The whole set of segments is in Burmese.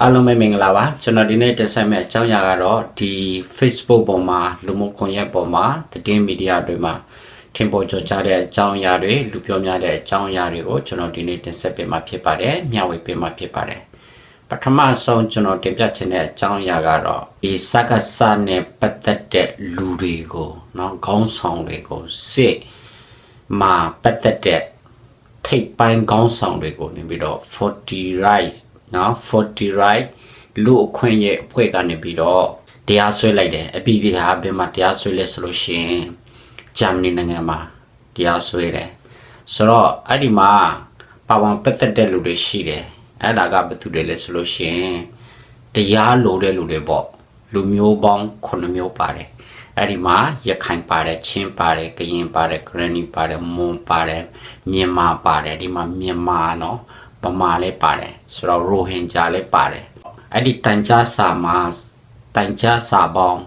အားလုံးပဲမင်္ဂလာပါကျွန်တော်ဒီနေ့တက်ဆက်မဲ့အကြောင်းအရာကတော့ဒီ Facebook ပေါ်မှာလူမှုကွန်ရက်ပေါ်မှာသတင်းမီဒီယာတွေမှာထင်ပေါ်ကျော်ကြားတဲ့အကြောင်းအရာတွေလူပြောများတဲ့အကြောင်းအရာတွေကိုကျွန်တော်ဒီနေ့တင်ဆက်ပေးမှာဖြစ်ပါတယ်မျှဝေပေးမှာဖြစ်ပါတယ်ပထမဆုံးကျွန်တော်တင်ပြချင်တဲ့အကြောင်းအရာကတော့ဒီစကားစနဲ့ပတ်သက်တဲ့လူတွေကိုเนาะခေါင်းဆောင်တွေကိုစစ်မှာပတ်သက်တဲ့ ထိပ်ပိုင်းခေါင်းဆောင်တွေကိုနေပြီးတော့40 right နော်40 right လူအခွင့်ရဲ့အဖွဲ့ကနေပြီးတော့တရားစွဲလိုက်တယ်အပြည်ပြည်ဟာဘယ်မှာတရားစွဲလဲဆိုလို့ရှိရင်ဂျာမနီနိုင်ငံမှာတရားစွဲတယ်ဆိုတော့အဲ့ဒီမှာပါဝင်ပတ်သက်တဲ့လူတွေရှိတယ်အဲ့ဒါကဘယ်သူတွေလဲဆိုလို့ရှိရင်တရားလိုတဲ့လူတွေပေါ့လူမျိုးပေါင်း9မျိုးပါတယ်အဲ့ဒီမှာရခိုင်ပါတယ်ချင်းပါတယ်ကရင်ပါတယ်ဂရနီပါတယ်မွန်ပါတယ်မြန်မာပါတယ်ဒီမှာမြန်မာနော် ဗမာလည်းပါတယ်ဆိုတော့ရိုဟင်ဂျာလည်းပါတယ်အဲ့ဒီတန်ကြားစာမှာတန်ကြားစာပေါင်း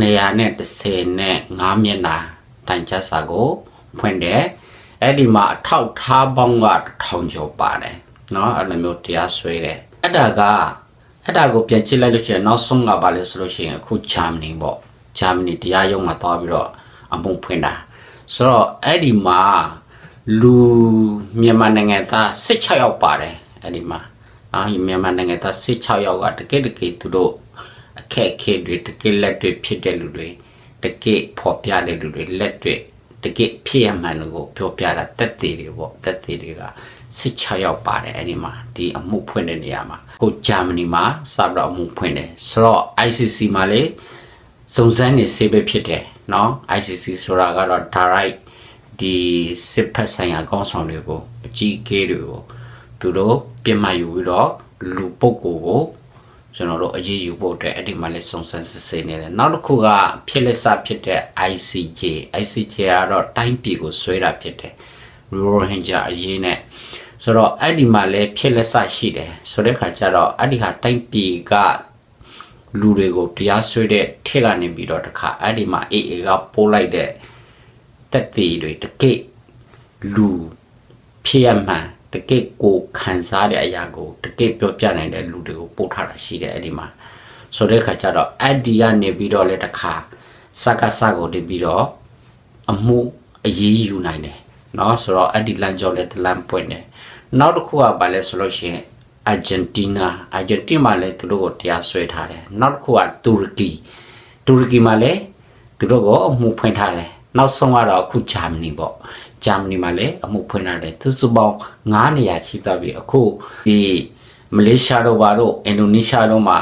230နဲ့5မျက်နှာတန်ကြားစာကိုဖွင့်တယ်အဲ့ဒီမှာအထောက်ထားပေါင်းက1000ကျော်ပါတယ်နော်အဲ့လိုမျိုးတရားစွဲတယ်အဲ့ဒါကအဲ့ဒါကိုပြန်ကြည့်လိုက်လို့ရှိရင်နောက်ဆုံးကပါလဲဆိုလို့ရှိရင်အခုဂျာမနီပေါ့ဂျာမနီတရားရုံးမှာသွားပြီးတော့အမှုဖွင့်တာဆိုတော့အဲ့ဒီမှာ လူမြန်မာနိုင်ငံသား16ယောက်ပါတယ်အဲ့ဒီမှာအာမြန်မာနိုင်ငံသား16ယောက်ကတကယ်တကယ်သူတို့အခက်အခဲတွေတကယ်လက်တွေဖြစ်တဲ့လူတွေတကယ်ဖော်ပြတဲ့လူတွေလက်တွေတကယ်ဖြစ်ရမှန်လို့ပြောပြတာတက်သေးတွေပေါ့တက်သေးတွေက16ယောက်ပါတယ်အဲ့ဒီမှာဒီအမှုဖွင့်တဲ့နေရာမှာကိုဂျာမနီမှာစပြီးတော့အမှုဖွင့်တယ်ဆိုတော့ ICC မှာလေစုံစမ်းနေစေပဲဖြစ်တယ်เนาะ ICC ဆိုတာကတော့ direct ဒီစစ်ဖက်ဆိုင်ရာကောင်းဆောင်တွေကိုအကြီးအကဲတွေကိုသူတို့ပြင်မှတ်ယူပြီးတော့လူပုဂ္ဂိုလ်ကိုကျွန်တော်တို့အရေးယူဖို့အတွက်အဲ့ဒီမှာလဲစုံစမ်းစစ်ဆေးနေတယ်နောက်တစ်ခုကဖြစ်လက်စဖြစ်တဲ့ ICJ ICJ ကတော့တိုင်းပြည်ကိုဆွဲတာဖြစ်တယ်ရိုဟင်ဂျာအရေးနဲ့ဆိုတော့အဲ့ဒီမှာလဲဖြစ်လက်စရှိတယ်ဆိုတဲ့ခါကျတော့အဲ့ဒီဟာတိုင်းပြည်ကလူတွေကိုတရားစွဲတဲ့ထက်ကနေပြီးတော့တခါအဲ့ဒီမှာ AA ကပိုးလိုက်တဲ့ တက်သေးတွေတကိတ်လူဖြစ်ရမှန်တကိတ်ကိုခံစားတဲ့အရာကိုတကိတ်ပြောပြနိုင်တဲ့လူတွေကိုပို့ထားတာရှိတယ်အဲ့ဒီမှာဆိုတဲ့ခါကျတော့အဲ့ဒီကနေပြီးတော့လေတခါစကားစကိုတပြီးတော့အမှုအရေးယူနိုင်တယ်เนาะဆိုတော့အဲ့ဒီလမ်းကြောလည်းတလမ်းပွင့်တယ်နောက်တစ်ခုကဘာလဲဆိုလို့ရှိရင်အာဂျင်တီးနားအာဂျင်တီးမှာလည်းသူတို့ကိုတရားစွဲထားတယ်နောက်တစ်ခုကတူရကီတူရကီမှာလည်းသူတို့ကိုအမှုဖွင့်ထားတယ် နောက်ဆုံးကတော့အခုဂျာမနီပေါ့ဂျာမနီမှာလည်းအမှုဖွင့်ထားတယ်သူစုပေါင်း9နေရာရှိသွားပြီအခုဒီမလေးရှားတို့ဘာတို့အင်ဒိုနီးရှားတို့မှာ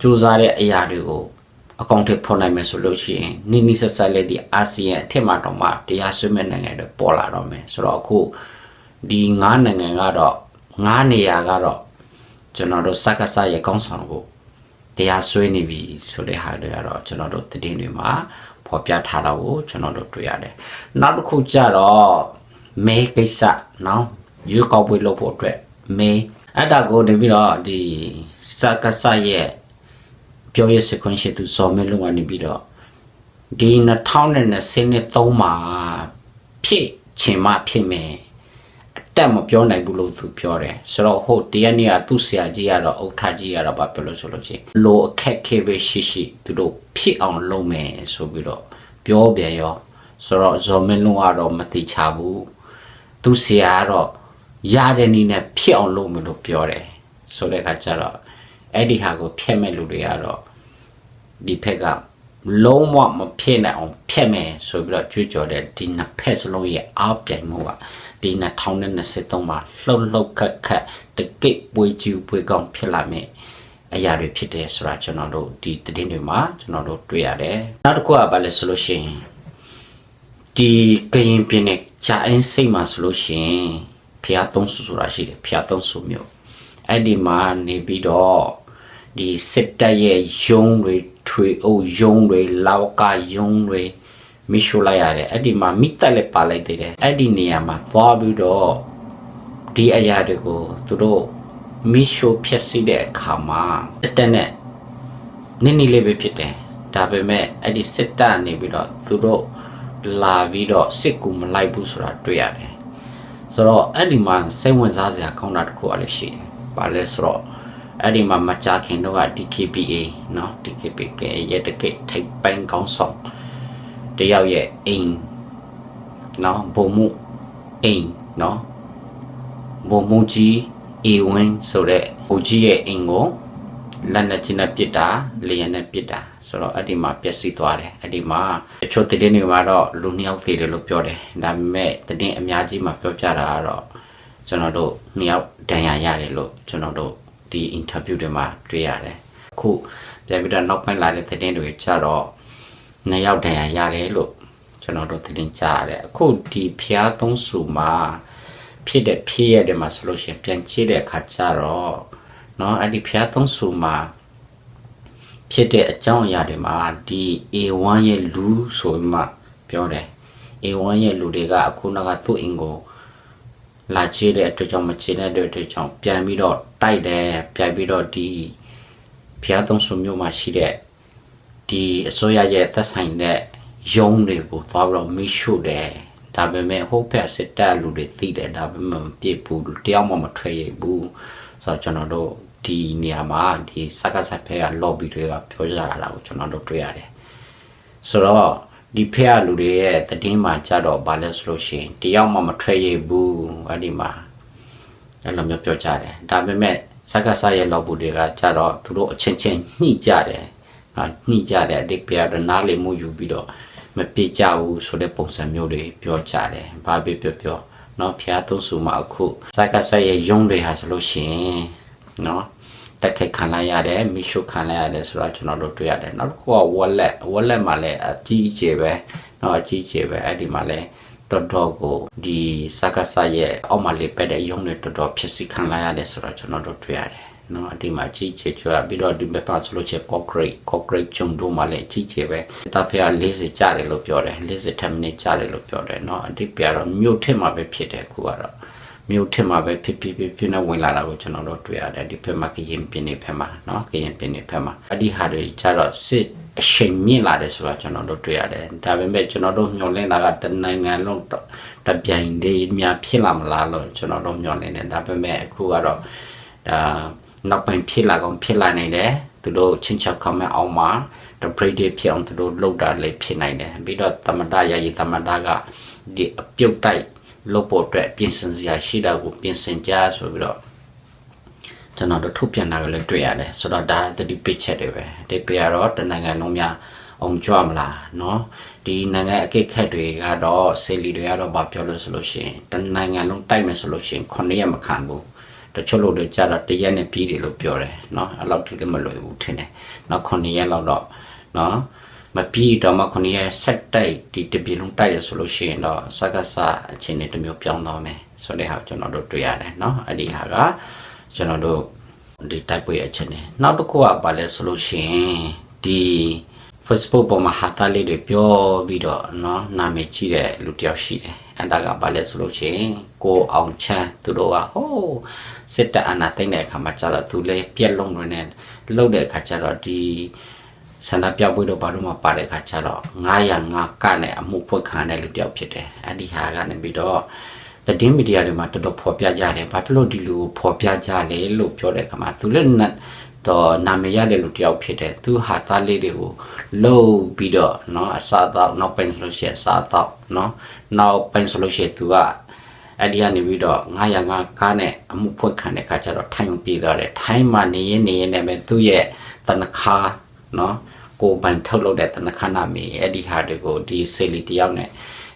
စူးစမ်းတဲ့အရာတွေကိုအကောင့်ထဲဖော်နိုင်မယ်ဆိုလို့ရှိရင်နိနိဆက်ဆက်လေးဒီအာဆီယံအထက်မှာတော့မှတရားစွဲမဲ့နိုင်ငံတွေပေါ်လာတော့မယ်ဆိုတော့အခုဒီ9နိုင်ငံကတော့9နေရာကတော့ကျွန်တော်တို့စက္ကစရဲ့ကောင်းဆောင်ကို တရားစွဲနေပြီဆိုတဲ့ဟာတွေကတော့ကျွန်တော်တို့တည်င်းတွေမှာဖော်ပြထားတာကိုကျွန်တော်တို့တွေ့ရတယ်။နောက်တစ်ခုကျတော့မဲကိစ္စနော်ရွေးကောက်ပွဲလုပ်ဖို့အတွက်မဲအဲ့ဒါကိုတပြီးတော့ဒီစက္ကစရဲ့ပြောရစခွင့်ရှိသူစော်မဲလုံးကနေပြီးတော့ဒီ2023မှာဖြစ်ချင်မှဖြစ်မယ်အ တက်မပြောနိုင်ဘူးလို့သူပြောတယ်ဆိုတော့ဟုတ်တရားနေ့ကသူ့ဆရာကြီးကတော့အုတ်ထကြီးကတော့ဘာပြောလို့ဆိုလို့ချင်းလိုအခက်ခဲပဲရှိရှိသူတို့ဖြစ်အောင်လုပ်မယ်ဆိုပြီးတော့ပြောပြန်ရောဆိုတော့ဇော်မင်းလုံးကတော့မတိချဘူးသူဆရာကတော့ရတဲ့နည်းနဲ့ဖြစ်အောင်လုပ်မယ်လို့ပြောတယ်ဆိုတဲ့အခါကျတော့အဲ့ဒီဟာကိုဖျက်မဲ့လူတွေကတော့ဒီဖက်ကလုံးဝမဖြစ်နိုင်အောင်ဖျက်မယ်ဆိုပြီးတော့ကြွေးကြော်တဲ့ဒီနှစ်ဖက်စလုံးရဲ့အားပြိုင်မှုက ဒီ2023မှာလှုပ်လှုပ်ခက်ခက်တကိတ်ပွေကျူပွေကောင်းဖြစ်လာမယ်အရာတွေဖြစ်တယ်ဆိုတာကျွန်တော်တို့ဒီသတင်းတွေမှာကျွန်တော်တို့တွေ့ရတယ်နောက်တစ်ခုကဘာလဲဆိုလို့ရှိရင်ဒီကရင်ပြည်နယ်ဂျာအင်းစိတ်မှာဆိုလို့ရှိရင်ဖျားသုံးစုဆိုတာရှိတယ်ဖျားသုံးစုမျိုးအဲ့ဒီမှာနေပြီးတော့ဒီစစ်တပ်ရဲ့ယုံတွေထွေအုပ်ယုံတွေလောက်ကယုံတွေ မိရှုလိုက်ရတယ်အဲ့ဒီမှာမိတက်လည်းပါလိုက်သေးတယ်အဲ့ဒီနေရာမှာသွားပြီးတော့ဒီအရာတွေကိုသူတို့မိရှုဖြက်စီးတဲ့အခါမှာတက်နဲ့နင်းနေလေးပဲဖြစ်တယ်ဒါပေမဲ့အဲ့ဒီစစ်တပ်နေပြီးတော့သူတို့လာပြီးတော့စစ်ကူမလိုက်ဘူးဆိုတာတွေ့ရတယ်ဆိုတော့အဲ့ဒီမှာစိတ်ဝင်စားစရာကောင်းတာတစ်ခုအလည်းရှိတယ်။ဘာလဲဆိုတော့ အဲ့ဒီမှာမကြခင်တော့က DKPA เนาะ DKPA ရဲ့တကိတ်ထိုက်ပိုင်းကောင်းဆောင် တယောက်ရဲ့အိမ်နော်ဘုံမှုအိမ်နော်ဘုံမှုကြီးအေဝင်းဆိုတဲ့ဘုံကြီးရဲ့အိမ်ကိုလက်နဲ့ချင်းနဲ့ပစ်တာလျှင်နဲ့ပစ်တာဆိုတော့အဲ့ဒီမှာပျက်စီးသွားတယ်အဲ့ဒီမှာတချို့တည်င်းတွေမှာတော့လူနှစ်ယောက်သေတယ်လို့ပြောတယ်ဒါပေမဲ့တည်င်းအများကြီးမှာပြောပြတာကတော့ကျွန်တော်တို့နှစ်ယောက်ဒဏ်ရာရတယ်လို့ကျွန်တော်တို့ဒီ interview တွေမှာတွေ့ရတယ်အခုပြန်ပြီးတော့နောက်ပိုင်းလာတဲ့တည်င်းတွေကြတော့ နှစ်ယောက်ဒဏ်ရာရတယ်လို့ကျွန်တော်တို့တည်င်းကြားရတယ်အခုဒီဖျားသုံးစုမှာဖြစ်တဲ့ဖြစ်ရတဲ့မှာဆိုလို့ရှိရင်ပြန်ချစ်တဲ့အခါကျတော့เนาะအဲ့ဒီဖျားသုံးစုမှာ ဖြစ်တဲ့အကြောင်းအရာတွေမှာဒီ A1 ရဲ့လူဆိုပြီးမှပြောတယ် A1 ရဲ့လူတွေကအခုနောက်ကသူ့အင်ကိုလာချေတဲ့အတွက်ကြောင့်မချေတဲ့အတွက်ကြောင့်ပြန်ပြီးတော့တိုက်တယ်ပြန်ပြီးတော့ဒီဖျားသုံးစုမျိုးမှာရှိတဲ့ ဒီအစိုးရရဲ့သက်ဆိုင်တဲ့ယုံတွေကိုသွားပြီးတော့မိရှုတယ်ဒါပေမဲ့ဟိုဖက်စစ်တပ်လူတွေသိတယ်ဒါပေမဲ့မပြစ်ဘူးတယောက်မှမထွက်ရဘူးဆိုတော့ကျွန်တော်တို့ဒီနေရာမှာဒီစကားဆက်ဖက်က lobby တွေကပြောကြတာကိုကျွန်တော်တို့တွေ့ရတယ်ဆိုတော့ဒီဖက်ကလူတွေရဲ့တည်င်းမှာကြတော့ဘာလဲဆိုလို့ရှိရင်တယောက်မှမထွက်ရဘူးအဲ့ဒီမှာအဲ့လိုမျိုးပြောကြတယ်ဒါပေမဲ့စကားဆက်ရဲ့ lobby တွေကကြတော့သူတို့အချင်းချင်းညှိကြတယ်ဟာ ညှိကြတယ်အတိတ်ကတော့နားလေမှုယူပြီးတော့မပြေကြဘူးဆိုတဲ့ပုံစံမျိုးတွေပြောကြတယ်ဘာပဲပြောပြောเนาะဖျားသုံးစုမှာအခုစကားဆက်ရဲ့ယုံတွေဟာဆိုလို့ရှိရင်เนาะ တက်ခက်ခံလိုက်ရတယ်မိရှုခံလိုက်ရတယ်ဆိုတော့ကျွန်တော်တို့တွေ့ရတယ်နောက်တစ်ခုက wallet wallet မှာလည်းအကြီးအကျယ်ပဲเนาะအကြီးအကျယ်ပဲအဲ့ဒီမှာလည်းတော်တော်ကိုဒီစကားဆရဲ့အောက်မှာလေးပက်တဲ့ရုံးတွေတော်တော်ဖြစ်စီခံလိုက်ရတယ်ဆိုတော့ကျွန်တော်တို့တွေ့ရတယ် နော်အဒီမှာကြီးချေချွာပြီးတော့ဒီဘက်မှာဆိုလို့ချေ concrete concrete ဂျုံတို့မှာလည်းကြီးချေပဲတာဖျား40ကျတယ်လို့ပြောတယ်40 10မိနစ်ကျတယ်လို့ပြောတယ်နော်အဒီပြတော့မြို့ထက်မှာပဲဖြစ်တယ်အခုကတော့မြို့ထက်မှာပဲဖြစ်ဖြစ်ဖြစ်ဖြစ်နဲ့ဝင်လာတာကိုကျွန်တော်တို့တွေ့ရတယ်ဒီဘက်မှာကရင်ပြင်းနေဘက်မှာနော်ကရင်ပြင်းနေဘက်မှာအဒီဟာတွေကျတော့စစ်အချိန်မြင့်လာတယ်ဆိုတာကျွန်တော်တို့တွေ့ရတယ်ဒါပေမဲ့ကျွန်တော်တို့မျှော်လင့်တာကတနိုင်ငံလုံးတပြိုင်တည်းများဖြစ်လာမလားလို့ကျွန်တော်တို့မျှော်လင့်တယ်ဒါပေမဲ့အခုကတော့ဒါ နောက်ပိုင်းဖြစ်လာကောင်ဖြစ်လာနိုင်တယ်သူတို့ချင်းချောက်ခမဲ့အောင်မှာတပရိဒေဖြစ်အောင်သူတို့လုပ်တာလည်းဖြစ်နိုင်တယ်ပြီးတော့တမတရရတမတကဒီအပြုတ်တိုက်လုပ်ဖို့အတွက်ပြင်ဆင်စရာရှိတာကိုပြင်ဆင်ကြဆိုပြီးတော့ကျွန်တော်တို့ထုတ်ပြန်တာကိုလည်းတွေ့ရတယ်ဆိုတော့ဒါတတိပိတ်ချက်တွေပဲဒီပြရတော့တနိုင်ငံလုံးများအောင်ကြွမလားเนาะဒီနိုင်ငံအကိတ်ခက်တွေကတော့ဆေလီတွေကတော့ဗာပြောလို့ဆိုလို့ရှိရင်တနိုင်ငံလုံးတိုက်မယ်ဆိုလို့ရှိရင်9ရက်မခံဘူး တချို့လူတွေကြတော့တရက်နဲ့ပြီးတယ်လို့ပြောတယ်နော်အဲ့လောက်ထိလည်းမလွယ်ဘူးထင်တယ်နော်9ရက်လောက်တော့နော်မပြီးတော့မှ9ရက်ဆက်တိုက်ဒီတပြေလုံးတိုက်ရဆိုလို့ရှိရင်တော့စက္ကစအချင်းတွေတမျိုးပြောင်းသွားမယ်ဆိုတဲ့ဟာကျွန်တော်တို့တွေ့ရတယ်နော်အဲ့ဒီဟာကကျွန်တော်တို့ဒီတိုက်ပွဲအချင်းတွေနောက်တစ်ခုကဘာလဲဆိုလို့ရှိရင်ဒီ Facebook ပေါ်မှာဟာတာလေးတွေပြောပြီးတော့နော်နာမည်ကြီးတဲ့လူတယောက်ရှိတယ် အဲ့ဒါကဘာလဲဆိုလို့ရှိရင်ကိုအောင်ချမ်းသူတို့ကဟိုးစစ်တပ်အာဏာသိမ်းတဲ့အခါမှာကျတော့သူလည်းပြက်လုံးတွေနဲ့လှုပ်တဲ့အခါကျတော့ဒီဆန္ဒပြပွဲတော့ဘာလို့မပါတဲ့အခါကျတော့905ကနဲ့အမှုဖွင့်ခံတဲ့လူတစ်ယောက်ဖြစ်တယ်အဲ့ဒီဟာကနေပြီးတော့တည်င်းမီဒီယာတွေမှာတော်တော်ဖော်ပြကြတယ်ဘာဖြစ်လို့ဒီလိုဖော်ပြကြလဲလို့ပြောတဲ့အခါမှာသူလည်း တော့နာမည်ရတဲ့လူတစ်ယောက်ဖြစ်တယ်သူဟာသားလေးတွေကိုလှုပ်ပြီးတော့เนาะအစားတော့နောက်ပိုင်းဆိုလို့ရှိရင်အစားတော့เนาะနောက်ပိုင်းဆိုလို့ရှိရင်သူကအဲ့ဒီကနေပြီးတော့905ကားနဲ့အမှုဖွင့်ခံတဲ့အခါကျတော့ထိုင်ပြေးသွားတယ်ထိုင်းမှာနေရင်နေရင်လည်းသူ့ရဲ့တနခါเนาะကိုပိုင်ထုတ်လုပ်တဲ့တနခါနာမည်အဲ့ဒီဟာတွေကိုဒီဆေလီတယောက်နဲ့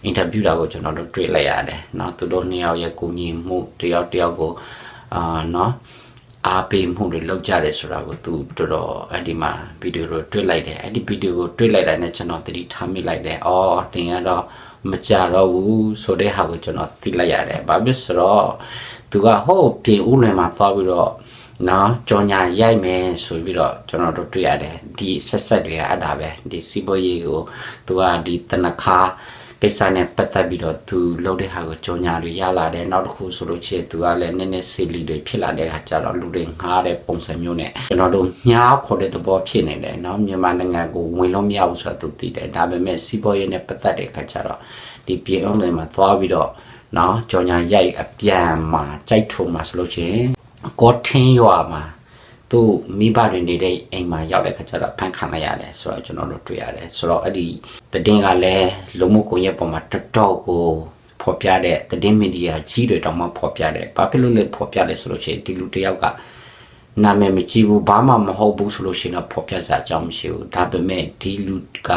အင်တာဗျူးတာကိုကျွန်တော်တို့တွေ့လိုက်ရတယ်เนาะသူတို့နှစ်ယောက်ရဲ့ကိုညီမှုတယောက်တယောက်ကိုအာเนาะ အားပေးမှုတွေလောက်ကြတယ်ဆိုတာကိုသူတော်တော်အဲ့ဒီမှာဗီဒီယိုကိုတွေ့လိုက်တယ်အဲ့ဒီဗီဒီယိုကိုတွေ့လိုက်တာနဲ့ကျွန်တော်သတိထားမိလိုက်တယ်အော်တင်ရတော့မကြတော့ဘူးဆိုတဲ့ဟာကိုကျွန်တော်သိလိုက်ရတယ်ဘာဖြစ်ဆိုတော့သူကဟိုးပြင်ဦးလွင်မှာသွားပြီးတော့နော်ကြော်ညာရိုက်မယ်ဆိုပြီးတော့ကျွန်တော်တို့တွေ့ရတယ်ဒီဆက်ဆက်တွေကအဲ့ဒါပဲဒီစီးပွားရေးကိုသူကဒီတနခါ ကိစ္စနဲ့ပတ်သက်ပြီးတော့သူလုပ်တဲ့ဟာကိုကြောညာတွေရလာတယ်နောက်တစ်ခုဆိုလို့ရှိရင်သူကလည်းနည်းနည်းစီလီတွေဖြစ်လာတဲ့အခါကျတော့လူတွေငားတဲ့ပုံစံမျိုးနဲ့ကျွန်တော်တို့ညားခေါ်တဲ့သဘောဖြစ်နေတယ်เนาะမြန်မာနိုင်ငံကိုဝင်လို့မရဘူးဆိုတာသူသိတယ်ဒါပေမဲ့စီးပွားရေးနဲ့ပတ်သက်တဲ့အခါကျတော့ဒီပြည်အောင်တွေမှာသွားပြီးတော့เนาะကြောညာရိုက်အပြန်မှာကြိုက်ထုံမှာဆိုလို့ရှိရင်ကောထင်းရွာမှာ သူ့မိဘတွေနေတဲ့အိမ်မှာရောက်တဲ့ခါကျတော့ဖန်ခံလိုက်ရတယ်ဆိုတော့ကျွန်တော်တို့တွေ့ရတယ်ဆိုတော့အဲ့ဒီတည်င်းကလည်းလူမှုကွန်ရက်ပေါ်မှာတော်တော်ကိုဖော်ပြတဲ့တည်င်းမီဒီယာကြီးတွေတောင်မှဖော်ပြတယ်ဘာဖြစ်လို့လဲဖော်ပြလဲဆိုလို့ရှိရင်ဒီလူတစ်ယောက်ကနာမည်မကြည့်ဘူးဘာမှမဟုတ်ဘူးဆိုလို့ရှိရင်တော့ဖော်ပြစရာအကြောင်းမရှိဘူးဒါပေမဲ့ဒီလူက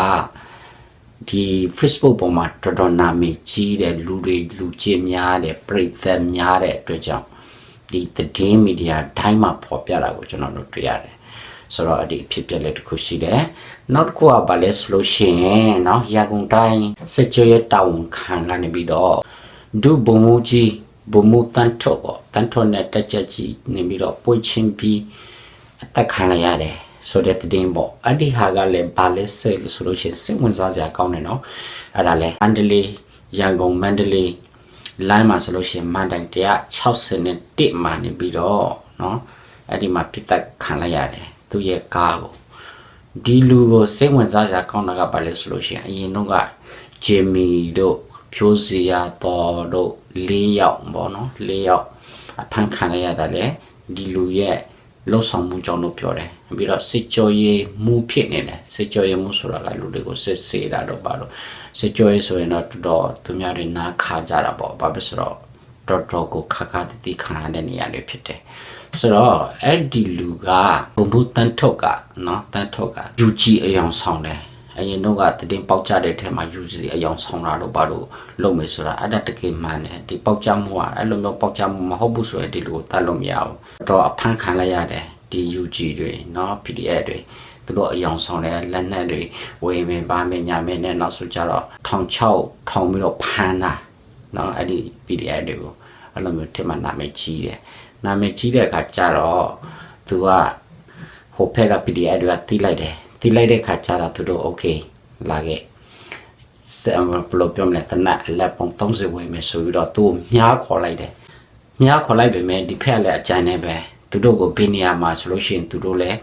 ဒီ Facebook ပေါ်မှာတော်တော်နာမည်ကြီးတဲ့လူတွေလူချင်းများတဲ့ပရိသတ်များတဲ့အတွက်ကြောင့် ဒီသတင်းမီဒီယာတိုင်းမှာဖော်ပြတာကိုကျွန်တော်တို့တွေ့ရတယ်ဆိုတော့အဲ့ဒီအဖြစ်ပြက်လေးတစ်ခုရှိတယ်နောက်တစ်ခုကဘာလဲဆိုလို့ရှိရင်เนาะရာကုန်တိုင်းစစ်ကြောရဲ့တာဝန်ခံကနေပြီးတော့ဒုဘုံမူကြီးဘုံမူတန်ထော့ပေါ့တန်ထော့နဲ့တက်ချက်ကြီးနေပြီးတော့ပွင့်ချင်းပြီးအသက်ခံရရတယ်ဆိုတဲ့တင်ပေါ့အဲ့ဒီဟာကလည်းဘာလဲဆဲလို့ဆိုလို့ရှိရင်စိတ်ဝင်စားစရာကောင်းတယ်နော်အဲ့ဒါလဲမန္တလေးရန်ကုန်မန္တလေး လိုင်းမှာဆိုလို့ရှိရင်မန်တိုင်161မှာနေပြီးတော့နော်အဲ့ဒီမှာပြစ်တက်ခံလိုက်ရတယ်သူရဲ့ကားကိုဒီလူကိုစိတ်ဝင်စားစရာကောင်းတာကဘာလဲဆိုလို့ရှိရင်အရင်တော့ကဂျင်မီတို့ဖြိုးစီယာတော်တို့၄ယောက်ပေါ့နော်၄ယောက်အဖမ်းခံရရတာလေဒီလူရဲ့ လှုပ်ဆောင်မှုကြောင့်လို့ပြောတယ်ပြီးတော့စစ်ကြောရေးမှုဖြစ်နေတယ်စစ်ကြောရေးမှုဆိုတာကလူတွေကိုစစ်ဆေးတာတော့ပါတော့စစ်ကြောရေးဆိုရင်တော့တော်တော်သူများတွေနားခါကြတာပေါ့ဘာဖြစ်ဆိုတော့တော်တော်ကိုခါခါတီတီခံရတဲ့နေရာတွေဖြစ်တယ်ဆိုတော့အဲ့ဒီလူကဘုံဘုတန်ထုတ်ကနော်တန်ထုတ်ကယူကြည်အယောင်ဆောင်တယ်အရင်တော့ကတည်င်းပေါက်ကြတဲ့ထဲမှာ UC အယောင်ဆောင်တာတော့ဘာလို့လုပ်မယ်ဆိုတာအဲ့ဒါတကယ်မှန်တယ်ဒီပေါက်ကြမှုကအဲ့လိုမျိုးပေါက်ကြမှုမဟုတ်ဘူးဆိုရင်ဒီလိုတတ်လို့မရဘူး တော့အဖမ်းခံလိုက်ရတယ်ဒီ UG တွေเนาะ PDF တွေသူတို့အယောင်ဆောင်တဲ့လက်နက်တွေဝေမင်းပါမင်းညာမင်းနဲ့နောက်ဆိုကြတော့ထောင်6ထောင်ပြီးတော့ဖမ်းတာเนาะအဲ့ဒီ PDF တွေကိုအဲ့လိုမျိုးထင်မှနာမည်ကြီးတယ်နာမည်ကြီးတဲ့အခါကျတော့သူကဟိုဖက်က PDF တွေကတီးလိုက်တယ်တီးလိုက်တဲ့ခါကျတော့သူတို့ okay လာခဲ့စံဘလို့ပြောမလဲတနက်လက်ပုံ30ဝယ်မယ်ဆိုပြီးတော့သူ့မြားခေါ်လိုက်တယ် မြားခေါ်လိုက်ပေမဲ့ဒီဖက်လည်းအကြိုင်နေပဲသူတို့ကိုဘင်းနေရာမှာဆိုလို့ရှိရင်သူတို့လည်း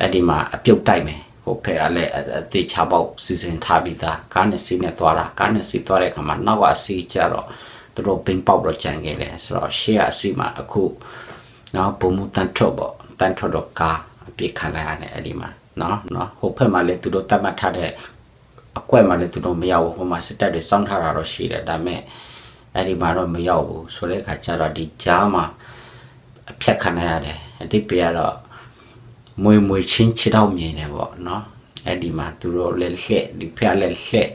အဲ့ဒီမှာအပြုတ်တိုက်မယ်ဟိုဖက်ကလည်းအသေးချပေါက်စီစဉ်ထားပြီးသားကားနဲ့စီးနဲ့သွားတာကားနဲ့စီးသွားတဲ့အခါမှာနောက်ကအစီးကြတော့သူတို့ဘင်းပေါက်တော့ကြံခဲ့တယ်ဆိုတော့ရှေ့ကအစီးမှာအခုနော်ပုံမှုတန်ထုတ်ပေါ့တန်ထုတ်တော့ကားအပြစ်ခံလိုက်ရတယ်အဲ့ဒီမှာနော်နော်ဟိုဖက်မှာလည်းသူတို့တတ်မှတ်ထားတဲ့အကွက်မှာလည်းသူတို့မရောက်ဘူးဟိုမှာစစ်တပ်တွေစောင့်ထားတာတော့ရှိတယ်ဒါပေမဲ့ အဲ့ဒီမှာတော့မရောက်ဘူးဆိုတဲ့အခါကျတော့ဒီကြားမှာအဖြတ်ခံရရတယ်အတိပြကတော့မွေမွေချင်းချတော့မြင်တယ်ပေါ့နော်အဲ့ဒီမှာသူတို့လည်းလှက်ဒီဖက်လည်းလှက်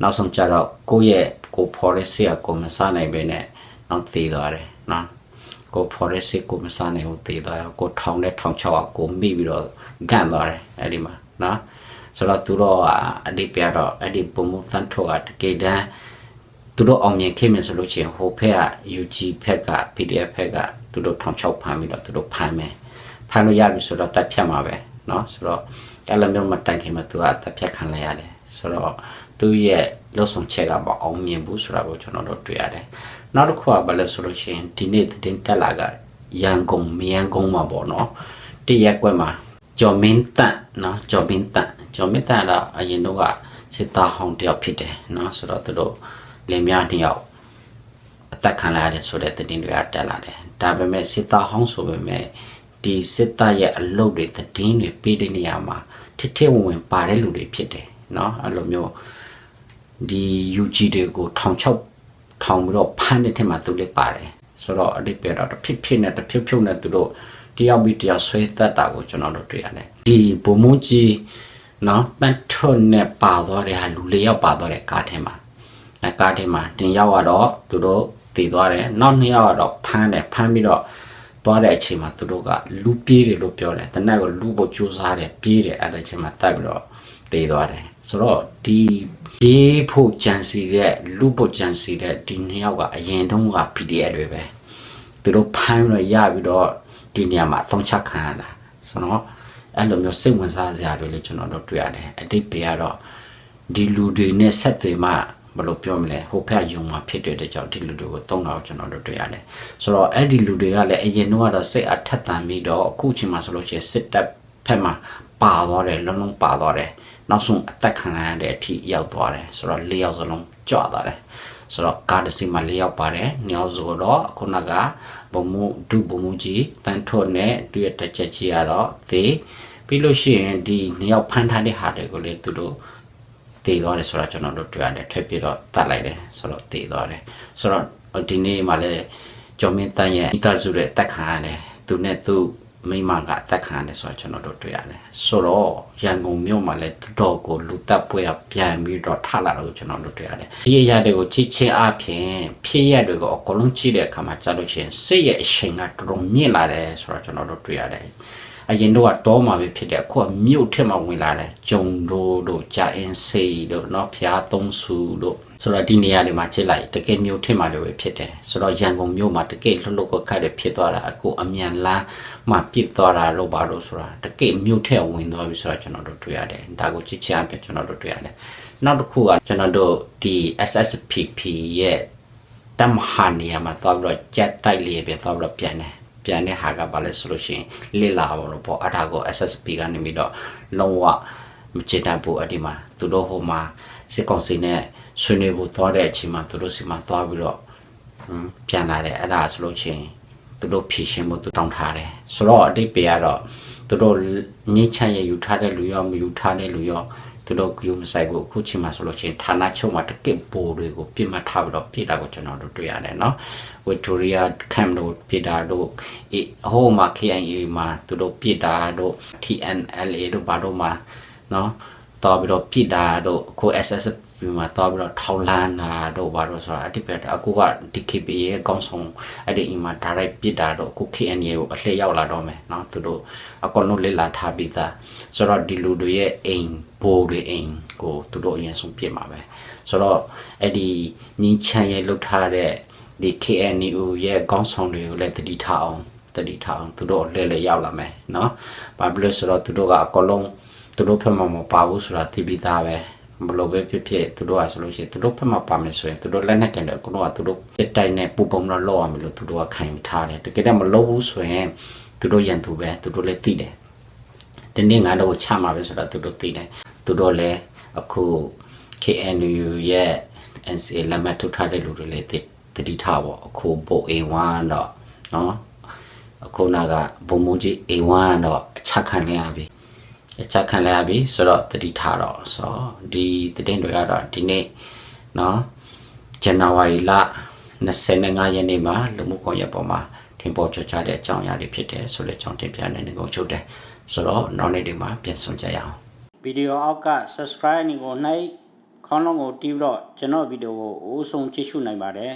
နောက်ဆုံးကျတော့ကိုယ့်ရဲ့ကိုဖော်ရစီကိုမစားနိုင်ပဲနဲ့နောက်သေးသွားတယ်နော်ကိုဖော်ရစီကိုမစားနိုင်ဘူးသေးသွားရောကိုထောင်တဲ့ထောင်ချောက်ကိုမိပြီးတော့ဂန့်သွားတယ်အဲ့ဒီမှာနော်ဆိုတော့သူတို့အဒီပြတော့အဒီပုံမှုသန်ထောကတကယ်တမ်း သူတို့အောင်မြင်ခဲ့မယ်ဆိုလို့ချင်းဟိုဖက်က UG ဖက်က PDF ဖက်ကသူတို့ထောင်ချောက်ဖမ်းပြီးတော့သူတို့ဖမ်းမယ်ဖမ်းလို့ရပြီဆိုတော့တက်ဖြတ်မှာပဲเนาะဆိုတော့အဲ့လိုမျိုးမတိုင်ခင်မှာသူကတက်ဖြတ်ခံလိုက်ရတယ်ဆိုတော့သူရဲ့လုံဆောင်ချက်ကမအောင်မြင်ဘူးဆိုတာကိုကျွန်တော်တို့တွေ့ရတယ်နောက်တစ်ခုကဘာလဲဆိုလို့ရှိရင်ဒီနေ့တင်တက်လာကရန်ကုန်မရန်ကုန်မှာပေါ့နော်တရက်ကွက်မှာကျော်မင်းတန့်နော်ကျော်မင်းတန့်ကျော်မင်းတန့်ကအရင်တော့ကစစ်သားဟောင်းတယောက်ဖြစ်တယ်နော်ဆိုတော့သူတို့ လင်မယားတစ်ယောက်အသက်ခံလိုက်ရတယ်ဆိုတဲ့သတင်းတွေကတက်လာတယ်ဒါပေမဲ့စစ်သားဟောင်းဆိုပေမဲ့ဒီစစ်သားရဲ့အလုပ်တွေသတင်းတွေပေးတဲ့နေရာမှာထစ်ထစ်ဝင်ဝင်ပါတဲ့လူတွေဖြစ်တယ်နော်အဲ့လိုမျိုးဒီ UG တွေကိုထောင်ချောက်ထောင်ပြီးတော့ဖမ်းတဲ့ထက်မှာသူလည်းပါတယ်ဆိုတော့အတိတ်ပြတော့တစ်ဖြစ်ဖြစ်နဲ့တစ်ဖြုတ်ဖြုတ်နဲ့သူတို့တယောက်ပြီးတယောက်ဆွဲတတ်တာကိုကျွန်တော်တို့တွေ့ရတယ်ဒီဘုံမကြီးနော်တန်ထွန်းနဲ့ပါသွားတဲ့ဟာလူလေးယောက်ပါသွားတဲ့ကားထဲမှာအဲ ကားထဲမှာတင်ရောက်တော့သူတို့တည်သွားတယ်နောက်နှစ်ယောက်ကတော့ဖမ်းတယ်ဖမ်းပြီးတော့သွားတဲ့အချိန်မှာသူတို့ကလူပြေးတယ်လို့ပြောတယ်တနက်ကိုလူဖို့ကြိုးစားတယ်ပြေးတယ်အဲ့တဲ့အချိန်မှာတက်ပြီးတော့တည်သွားတယ်ဆိုတော့ဒီပြေးဖို့ကြံစီတဲ့လူဖို့ကြံစီတဲ့ဒီနှစ်ယောက်ကအရင်တုန်းက PDF တွေပဲသူတို့ဖမ်းပြီးတော့ရပြီးတော့ဒီနေရာမှာအသုံးချခံရတာဆိုတော့အဲ့လိုမျိုးစိတ်ဝင်စားစရာတွေလည်းကျွန်တော်တို့တွေ့ရတယ်အတိတ်ပေကတော့ဒီလူတွေနဲ့ဆက်သွယ်မှ ဘယ်လိုပြောမလဲဟိုဖက်ယုံမှာဖြစ်တဲ့ကြောင့်ဒီလူတွေကိုတုံးတာကိုကျွန်တော်တို့တွေ့ရတယ်ဆိုတော့အဲ့ဒီလူတွေကလည်းအရင်တော့ကတော့စိတ်အထက်သန်ပြီးတော့အခုချိန်မှာဆိုလို့ရှိရင်စစ်တပ်ဖက်မှာပါသွားတယ်လုံးလုံးပါသွားတယ်နောက်ဆုံးအသက်ခံရတဲ့အထိရောက်သွားတယ်ဆိုတော့၄ယောက်စလုံးကြွသွားတယ်ဆိုတော့ကားတစ်စီးမှာ၄ယောက်ပါတယ်နှစ်ယောက်ဆိုတော့ခုနကဘုံမှုဒုဘုံမှုကြီးတန်ထွတ်နဲ့သူရဲ့တက်ချက်ကြီးကတော့သေပြီးလို့ရှိရင်ဒီနှစ်ယောက်ဖမ်းထားတဲ့ဟာတွေကိုလေသူတို့ တည်သွားတယ်ဆိုတော့ကျွန်တော်တို့တွေ့ရတယ်ထွက်ပြီးတော့တတ်လိုက်တယ်ဆိုတော့တည်သွားတယ်ဆိုတော့ဒီနေ့မှလည်းကျော်မင်းတန်းရဲ့ဤသားစုရဲ့တက်ခံရတယ်သူနဲ့သူမိမကအတက်ခံရတယ်ဆိုတော့ကျွန်တော်တို့တွေ့ရတယ်ဆိုတော့ရန်ကုန်မြို့မှာလည်းတော်တော်ကိုလူတက်ပွဲကပြန်ပြီးတော့ထလာတော့ကျွန်တော်တို့တွေ့ရတယ်ဒီရရတွေကိုချစ်ချင်းအပြင်ဖြစ်ရတွေကိုအကုန်လုံးကြည့်တဲ့အခါမှာကြားလို့ရှိရင်စိတ်ရဲ့အရှိန်ကတော်တော်မြင့်လာတယ်ဆိုတော့ကျွန်တော်တို့တွေ့ရတယ် အရင်တော့ကတော့မှာပဲဖြစ်တယ်အခုကမြို့ထက်မှဝင်လာတယ်ဂျုံတို့တို့ကြာအင်းစေးတို့เนาะဖျားသုံးစုတို့ဆိုတော့ဒီနေရာတွေမှာချစ်လိုက်တကယ်မြို့ထက်မှလည်းပဲဖြစ်တယ်ဆိုတော့ရန်ကုန်မြို့မှာတကယ်လှုပ်လှုပ်ခတ်တဲ့ဖြစ်သွားတာအခုအမြန်လမ်းမှာပြစ်သွားတာလို့ပါလို့ဆိုတာတကယ်မြို့ထက်ဝင်သွားပြီဆိုတော့ကျွန်တော်တို့တွေ့ရတယ်ဒါကိုချစ်ချအပြင်ကျွန်တော်တို့တွေ့ရတယ်နောက်တစ်ခုကကျွန်တော်တို့ဒီ SSPP ရဲ့တမဟာနေရာမှာသွားပြီးတော့ကြက်တိုက်လေးပဲသွားပြီးတော့ပြန်တယ် ပြန်တဲ့ဟာကဘာလဲဆိုလို့ရှိရင်လစ်လာပါလို့ပေါ့အဲ့ဒါကို SSP ကနေပြီးတော့လုံးဝမချစ်တတ်ဘူးအဲ့ဒီမှာသူတို့ဟိုမှာစစ်ကောင်စီနဲ့ဆွေးနွေးဖို့သွားတဲ့အချိန်မှာသူတို့စီမှာသွားပြီးတော့ဟမ်ပြန်လာတယ်အဲ့ဒါဆိုလို့ရှိရင်သူတို့ဖြည့်ရှင်းဖို့သူတောင်းထားတယ်ဆိုတော့အတိတ်ပေကတော့သူတို့ညှိချမ်းရယူထားတဲ့လူရောမယူထားတဲ့လူရော သူတို့ကယူမဆိုင်ဘူးအခုချိန်မှာဆိုလို့ရှိရင်ဌာနချုပ်မှာတကစ်ပိုတွေကိုပြင်မှထားပြီးတော့ပြည်တာကိုကျွန်တော်တို့တွေ့ရတယ်နော်ဝစ်တိုရီယာကမ်တို့ပြည်တာတို့ဟိုမှာ KIA မှာသူတို့ပြည်တာတို့ TNLA တို့ဘာတို့မှာနော်တော်ပြီးတော့ပြည်တာတို့အခု SSP မှာတော်ပြီးတော့ထောက်လန်းတာတို့ဘာတို့ဆိုတာအတိပ္ပယ်အခုက DKP ရဲ့အကောင်းဆုံးအဲ့ဒီအိမ်မှာ direct ပြစ်တာတို့အခု KNA ကိုအလှည့်ရောက်လာတော့မယ်เนาะသူတို့အကုန်လုံးလက်လာထားပြီးသားဆိုတော့ဒီလူတွေရဲ့အိမ်ဘိုးတွေအိမ်ကိုသူတို့အရင်ဆုံးပြစ်မှာပဲဆိုတော့အဲ့ဒီညီချမ်းရဲ့လှုပ်ထားတဲ့ ဒီ KNU ရဲ့ခေါင်းဆောင်တွေကိုလည်းတတိထားအောင်တတိထားအောင်သူတို့လဲလဲရောက်လာမယ်เนาะဘာဖြစ်လို့ဆိုတော့သူတို့ကအကလုံးသူတို့ဖက်မှာမပါဘူးဆိုတာသိပြီးသားပဲ ဘလို့ပဲဖြစ်ဖြစ်သူတို့ကဆိုလို့ရှိရင်သူတို့ဖက်မှာပါမယ်ဆိုရင်သူတို့လက်နဲ့ကန်တယ်အကုန်လုံးကသူတို့စစ်တိုင်နဲ့ပူပုံတော့လောက်အောင်မလို့သူတို့ကခံယူထားတယ်တကယ်တော့မလုပ်ဘူးဆိုရင်သူတို့ရန်သူပဲသူတို့လည်းသိတယ်ဒီနေ့ငါတို့ကိုချမှာပဲဆိုတော့သူတို့သိတယ်သူတို့လည်းအခု KNU ရဲ့ NCA လက်မှတ်ထုတ်ထားတဲ့လူတွေလည်းသိတတိထားပေါ့အခုပို A1 တော့နော်အခုနာကဘုံမူကြီး A1 တော့အချက်ခံရပြီ အချက်ခံရပြီဆိုတော့တတိထားတော့ဆိုတော့ဒီတည်င်းတွေကတော့ဒီနေ့နော်ဇန်နဝါရီလ25ရက်နေ့မှာလူမှုကွန်ရက်ပေါ်မှာထင်ပေါ်ကြကြတဲ့အကြောင်းအရာတွေဖြစ်တယ်ဆိုတဲ့အကြောင်းတင်ပြနေနေကိုချုပ်တယ်ဆိုတော့နောက်နေ့ဒီမှာပြန်ဆောင်ကြရအောင်ဗီဒီယိုအောက်က subscribe နေကိုနှိုက်ခေါင်းလုံးကိုတီးပြီးတော့ကျွန်တော်ဗီဒီယိုကိုအိုးဆုံးကြည့်ရှုနိုင်ပါတယ်